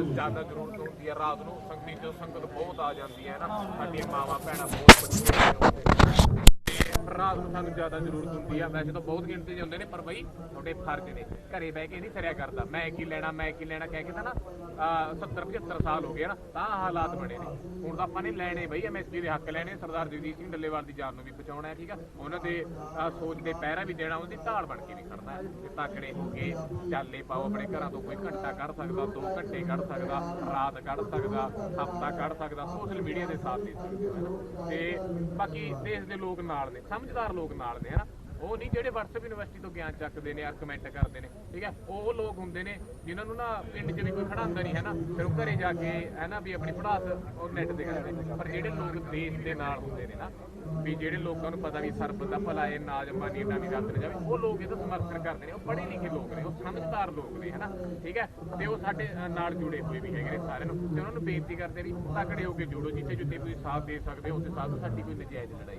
ਜ਼ਿਆਦਾ ਜ਼ਰੂਰਤ ਹੁੰਦੀ ਹੈ। ਰਾਤ ਨੂੰ ਸੰਗਤੀ ਚ ਸੰਗਤ ਬਹੁਤ ਆ ਜਾਂਦੀ ਹੈ ਨਾ। ਸਾਡੀਆਂ ਮਾਵਾਂ, ਭੈਣਾਂ ਬਹੁਤ ਬੱਚੀਆਂ ਨੇ ਨੂੰ ਸਾਨੂੰ ਜ਼ਿਆਦਾ ਜ਼ਰੂਰਤ ਹੁੰਦੀ ਆ। ਵੈਸੇ ਤਾਂ ਬਹੁਤ ਗਿਣਤੀ 'ਚ ਹੁੰਦੇ ਨੇ, ਪਰ ਬਈ ਤੁਹਾਡੇ ਫਰਜ਼ ਨੇ। ਘਰੇ ਬਹਿ ਕੇ ਨਹੀਂ ਸਰਿਆ ਕਰਦਾ। ਮੈਂ ਕੀ ਲੈਣਾ, ਮੈਂ ਕੀ ਲੈਣਾ ਕਹਿ ਕੇ ਤਾਂ ਨਾ 70 75 ਸਾਲ ਹੋ ਗਏ ਨਾ, ਤਾਂ ਹਾਲਾਤ ਬਣੇ ਨੇ। ਹੁਣ ਤਾਂ ਆਪਾਂ ਨੇ ਲੈਣੇ ਬਈ ਐਮਐਸਪੀ ਦੇ ਹੱਕ ਲੈਣੇ। ਸਰਦਾਰ ਜਗਦੀਪ ਸਿੰਘ ਡੱਲੇਵਾਲ ਦੀ ਜਾਨ ਨੂੰ ਵੀ ਬਚਾਉਣਾ ਹੈ, ਠੀਕ ਆ। ਉਹਨਾਂ ਦੇ ਸੋਚ ਦੇ ਪਹਿਰਾ ਵੀ ਦੇਣਾ, ਉਹਦੀ ਢਾਲ ਬਣ ਕੇ ਵੀ ਖੜਨਾ ਹੈ। ਤੇ ਤਾਕੜੇ ਹੋ ਕੇ ਚਾਲੇ ਪਾਓ ਆਪਣੇ ਘਰਾਂ ਤੋਂ, ਕੋਈ ਘੰਟਾ ਕੱਢ ਸਕਦਾ, ਦੋ ਘੰਟੇ ਕੱਢ ਸਕਦਾ, ਰਾਤ ਕੱਢ ਸਕਦਾ, ਹਫਤਾ ਕੱਢ ਸਕਦਾ ਸੋਸ਼ਲ ਮੀਡੀਆ ਦੇ ਸਾਥ ਦੇ ਸਕਦੇ ਤੇ ਬਾਕੀ ਦੇਸ਼ ਦੇ ਲੋਕ ਨਾਲ ਨੇ। ਸਮਝਦਾ ਸਮਝਦਾਰ ਲੋਕ ਨਾਲ ਨੇ, ਹਨਾ? ਉਹ ਨਹੀਂ ਜਿਹੜੇ WhatsApp ਯੂਨੀਵਰਸਿਟੀ ਤੋਂ ਗਿਆਨ ਚੱਕਦੇ ਨੇ, ਆ ਕਮੈਂਟ ਕਰਦੇ ਨੇ, ਠੀਕ ਹੈ? ਉਹ ਲੋਕ ਹੁੰਦੇ ਨੇ ਜਿਨ੍ਹਾਂ ਨੂੰ ਨਾ ਪਿੰਡ 'ਚ ਵੀ ਕੋਈ ਖੜਾਉਂਦਾ ਨਹੀਂ ਹੈ ਨਾ ਫਿਰ ਉਹ ਘਰੇ ਜਾ ਕੇ ਹੈ ਨਾ ਵੀ ਆਪਣੀ ਪੜਾਸ ਉਹ ਨੈਟ ਤੇ ਕਰਦੇ ਪਰ ਜਿਹੜੇ ਲੋਕ ਦੇਸ਼ ਦੇ ਨਾਲ ਹੁੰਦੇ ਨੇ ਨਾ, ਵੀ ਜਿਹੜੇ ਲੋਕਾਂ ਨੂੰ ਪਤਾ ਵੀ ਸਰਬ ਦਾ ਭਲਾ ਇਹ ਨਾਜ ਅੰਬਾਨੀ ਇੰਨਾ ਵੀ ਰੱਦ ਜਾਵੇ ਉਹ ਲੋਕ ਇਹਦਾ ਸਮਰਥਨ ਕਰਦੇ ਨੇ। ਉਹ ਪੜ੍ਹੇ ਲਿਖੇ ਲੋਕ ਨੇ, ਉਹ ਸਮਝਦਾਰ ਲੋਕ ਨੇ, ਹਨਾ? ਠੀਕ ਹੈ? ਤੇ ਉਹ ਸਾਡੇ ਨਾਲ ਜੁੜੇ ਹੋਏ ਵੀ ਹੈਗੇ ਨੇ ਸਾਰਿਆਂ ਨੂੰ। ਤੇ ਉਹਨਾਂ ਨੂੰ ਬੇਨਤੀ ਕਰਦੇ ਵੀ ਤਕੜੇ ਹੋ ਕੇ ਜੁੜੋ ਜਿੱਥੇ ਜਿੱਥੇ ਤੁਸੀਂ ਸਾਥ ਦੇ ਸਕਦੇ ਹੋ, ਉੱਥੇ ਸਾਥ ਸਾਡੀ ਕੋਈ ਨਜਾਇਜ਼ ਲੜਾਈ